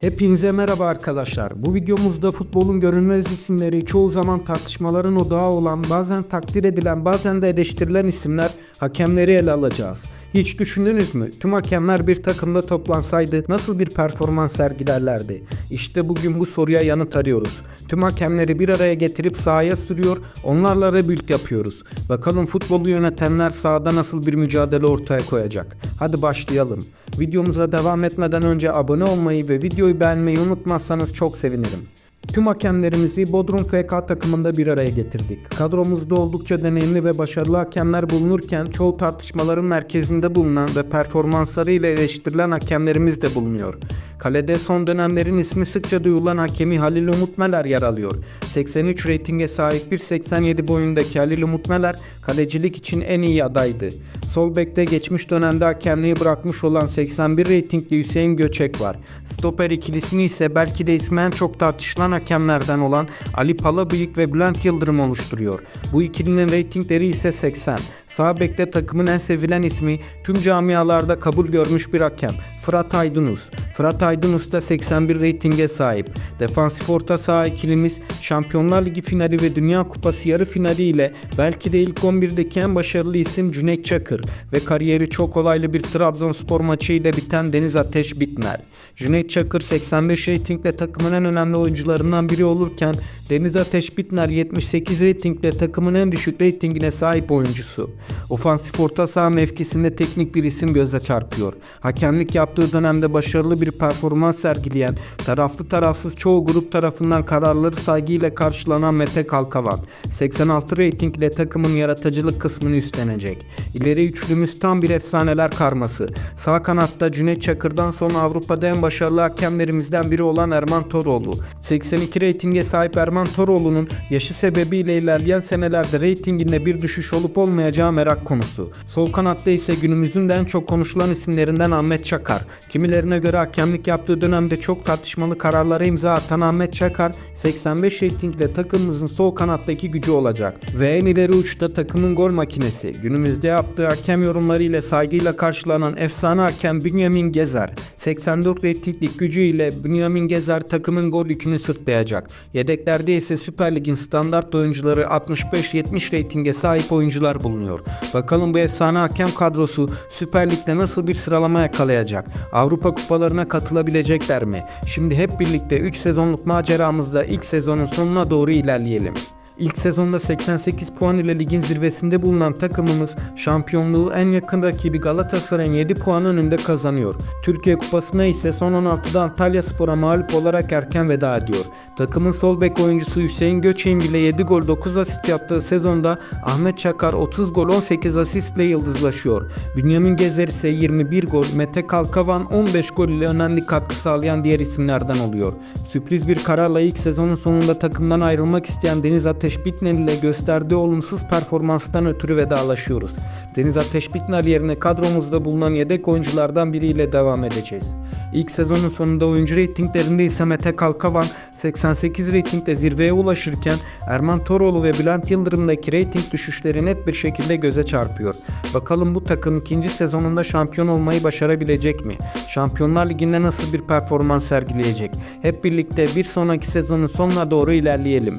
Hepinize merhaba arkadaşlar. Bu videomuzda futbolun görünmez isimleri, çoğu zaman tartışmaların odağı olan, bazen takdir edilen, bazen de eleştirilen isimler, hakemleri ele alacağız. Hiç düşündünüz mü? Tüm hakemler bir takımda toplansaydı nasıl bir performans sergilerlerdi? İşte bugün bu soruya yanıt arıyoruz. Tüm hakemleri bir araya getirip sahaya sürüyor, onlarla rebuild yapıyoruz. Bakalım futbolu yönetenler sahada nasıl bir mücadele ortaya koyacak. Hadi başlayalım. Videomuza devam etmeden önce abone olmayı ve videoyu beğenmeyi unutmazsanız çok sevinirim. Tüm hakemlerimizi Bodrum FK takımında bir araya getirdik. Kadromuzda oldukça deneyimli ve başarılı hakemler bulunurken çoğu tartışmaların merkezinde bulunan ve performanslarıyla eleştirilen hakemlerimiz de bulunuyor. Kalede son dönemlerin ismi sıkça duyulan hakemi Halil Umut Meler yer alıyor. 83 reytinge sahip 1.87 boyundaki Halil Umut Meler kalecilik için en iyi adaydı. Sol bekte geçmiş dönemde hakemliği bırakmış olan 81 reytingli Hüseyin Göçek var. Stoper ikilisini ise belki de ismi en çok tartışılan hakemlerden olan Ali Palabıyık ve Bülent Yıldırım oluşturuyor. Bu ikilinin reytingleri ise 80. Sağ bekte takımın en sevilen ismi tüm camialarda kabul görmüş bir hakem Fırat Aydınus. Fırat Aydınus da 81 reytinge sahip. Defansif orta saha ikilimiz Şampiyonlar Ligi finali ve Dünya Kupası yarı finali ile belki de ilk 11'deki en başarılı isim Cüneyt Çakır ve kariyeri çok olaylı bir Trabzonspor maçı ile biten Deniz Ateş Bitner. Cüneyt Çakır 85 reytingle takımın en önemli oyuncularından biri olurken Deniz Ateş Bitner 78 reytingle takımın en düşük reytingine sahip oyuncusu. Ofansif orta saha mevkisinde teknik bir isim göze çarpıyor. Hakemlik yaptığı dönemde başarılı bir performans sergileyen, taraflı tarafsız çoğu grup tarafından kararları saygıyla karşılanan Mete Kalkavan. 86 reytingle takımın yaratıcılık kısmını üstlenecek. İleri üçlümüz tam bir efsaneler karması. Sağ kanatta Cüneyt Çakır'dan sonra Avrupa'da en başarılı hakemlerimizden biri olan Erman Toroğlu. 82 reytinge sahip Erman Toroğlu'nun yaşı sebebiyle ilerleyen senelerde reytinginde bir düşüş olup olmayacağı merak konusu. Sol kanatta ise günümüzün de en çok konuşulan isimlerinden Ahmet Çakar. Kimilerine göre hakemlik yaptığı dönemde çok tartışmalı kararlara imza atan Ahmet Çakar 85 reytingle takımımızın sol kanattaki gücü olacak. Ve en ileri uçta takımın gol makinesi. Günümüzde yaptığı hakem yorumları ile saygıyla karşılanan efsane hakem Bünyamin Gezer. 84 reytinglik gücüyle Bünyamin Gezer takımın gol yükünü sırtlayacak. Yedeklerde ise Süper Lig'in standart oyuncuları 65-70 reytinge sahip oyuncular bulunuyor. Bakalım bu efsane hakem kadrosu Süper Lig'de nasıl bir sıralama yakalayacak? Avrupa kupalarına katılabilecekler mi? Şimdi hep birlikte 3 sezonluk maceramızda ilk sezonun sonuna doğru ilerleyelim. İlk sezonda 88 puan ile ligin zirvesinde bulunan takımımız şampiyonluğu en yakın rakibi Galatasaray'ın 7 puan önünde kazanıyor. Türkiye Kupası'na ise son 16'da Antalya Spor'a mağlup olarak erken veda ediyor. Takımın sol bek oyuncusu Hüseyin Göçeğin bile 7 gol 9 asist yaptığı sezonda Ahmet Çakar 30 gol 18 asistle yıldızlaşıyor. Bünyamin Gezer ise 21 gol, Mete Kalkavan 15 gol ile önemli katkı sağlayan diğer isimlerden oluyor. Sürpriz bir kararla ilk sezonun sonunda takımdan ayrılmak isteyen Deniz Ateş Bitner ile gösterdiği olumsuz performanstan ötürü vedalaşıyoruz. Deniz Ateş Bitner yerine kadromuzda bulunan yedek oyunculardan biriyle devam edeceğiz. İlk sezonun sonunda oyuncu reytinglerinde ise Mete Kalkavan 88 reytingle zirveye ulaşırken Erman Toroğlu ve Bülent Yıldırım'daki reyting düşüşleri net bir şekilde göze çarpıyor. Bakalım bu takım ikinci sezonunda şampiyon olmayı başarabilecek mi? Şampiyonlar Ligi'nde nasıl bir performans sergileyecek? Hep birlikte bir sonraki sezonun sonuna doğru ilerleyelim.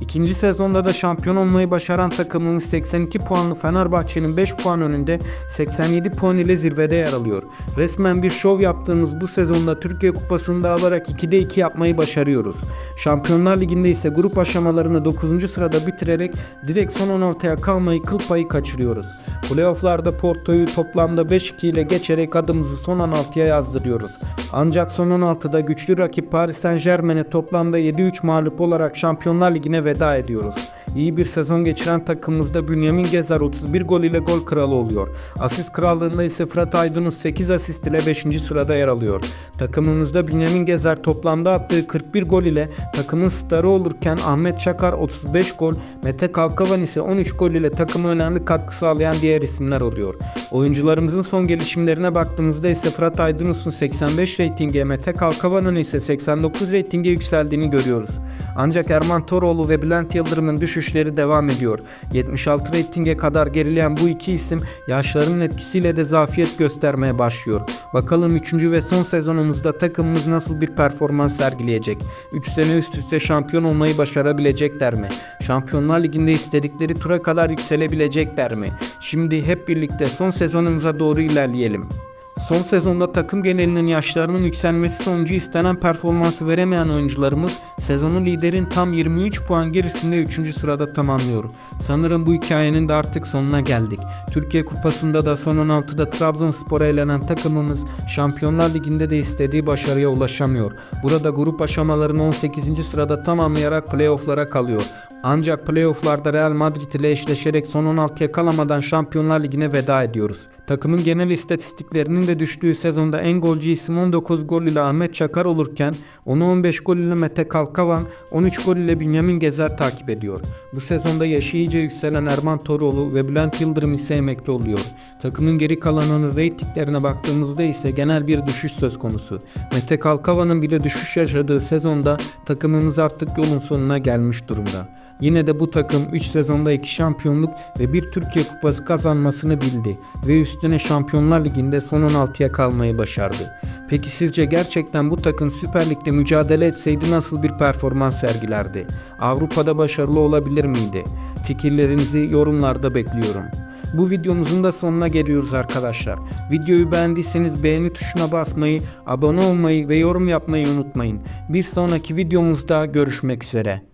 İkinci sezonda da şampiyon olmayı başaran takımımız 82 puanlı Fenerbahçe'nin 5 puan önünde 87 puan ile zirvede yer alıyor. Resmen bir şov yaptığımız bu sezonda Türkiye Kupası'nda alarak 2'de 2 yapmayı başarıyoruz. Şampiyonlar Ligi'nde ise grup aşamalarını 9. sırada bitirerek direkt son 16'ya kalmayı kıl payı kaçırıyoruz. Playoff'larda Porto'yu toplamda 5-2 ile geçerek adımızı son 16'ya yazdırıyoruz. Ancak son 16'da güçlü rakip Paris Saint Germain'e toplamda 7-3 mağlup olarak Şampiyonlar Ligi'ne veda ediyoruz. İyi bir sezon geçiren takımımızda Bünyamin Gezer 31 gol ile gol kralı oluyor. Asist krallığında ise Fırat Aydınus 8 asist ile 5. sırada yer alıyor. Takımımızda Bünyamin Gezer toplamda attığı 41 gol ile takımın starı olurken Ahmet Çakar 35 gol, Mete Kalkavan ise 13 gol ile takıma önemli katkı sağlayan diğer isimler oluyor. Oyuncularımızın son gelişimlerine baktığımızda ise Fırat Aydınus'un 85 reytinge, Mete Kalkavan'ın ise 89 reytinge yükseldiğini görüyoruz. Ancak Erman Toroğlu ve Bülent Yıldırım'ın düşük düşüşleri devam ediyor. 76 reytinge kadar gerileyen bu iki isim yaşlarının etkisiyle de zafiyet göstermeye başlıyor. Bakalım 3. ve son sezonumuzda takımımız nasıl bir performans sergileyecek? 3 sene üst üste şampiyon olmayı başarabilecekler mi? Şampiyonlar Ligi'nde istedikleri tura kadar yükselebilecekler mi? Şimdi hep birlikte son sezonumuza doğru ilerleyelim. Son sezonda takım genelinin yaşlarının yükselmesi sonucu istenen performansı veremeyen oyuncularımız sezonun liderin tam 23 puan gerisinde 3. sırada tamamlıyor. Sanırım bu hikayenin de artık sonuna geldik. Türkiye Kupası'nda da son 16'da Trabzonspor'a elenen takımımız Şampiyonlar Ligi'nde de istediği başarıya ulaşamıyor. Burada grup aşamalarını 18. sırada tamamlayarak playofflara kalıyor. Ancak playofflarda Real Madrid ile eşleşerek son 16'ya kalamadan Şampiyonlar Ligi'ne veda ediyoruz. Takımın genel istatistiklerinin de düştüğü sezonda en golcü isim 19 gol ile Ahmet Çakar olurken onu 15 gol ile Mete Kalkavan, 13 gol ile Bünyamin Gezer takip ediyor. Bu sezonda yaşı iyice yükselen Erman Toroğlu ve Bülent Yıldırım ise emekli oluyor. Takımın geri kalanının reytinglerine baktığımızda ise genel bir düşüş söz konusu. Mete Kalkavan'ın bile düşüş yaşadığı sezonda takımımız artık yolun sonuna gelmiş durumda. Yine de bu takım 3 sezonda 2 şampiyonluk ve bir Türkiye Kupası kazanmasını bildi ve üstüne Şampiyonlar Ligi'nde son 16'ya kalmayı başardı. Peki sizce gerçekten bu takım Süper Lig'de mücadele etseydi nasıl bir performans sergilerdi? Avrupa'da başarılı olabilir miydi? Fikirlerinizi yorumlarda bekliyorum. Bu videomuzun da sonuna geliyoruz arkadaşlar. Videoyu beğendiyseniz beğeni tuşuna basmayı, abone olmayı ve yorum yapmayı unutmayın. Bir sonraki videomuzda görüşmek üzere.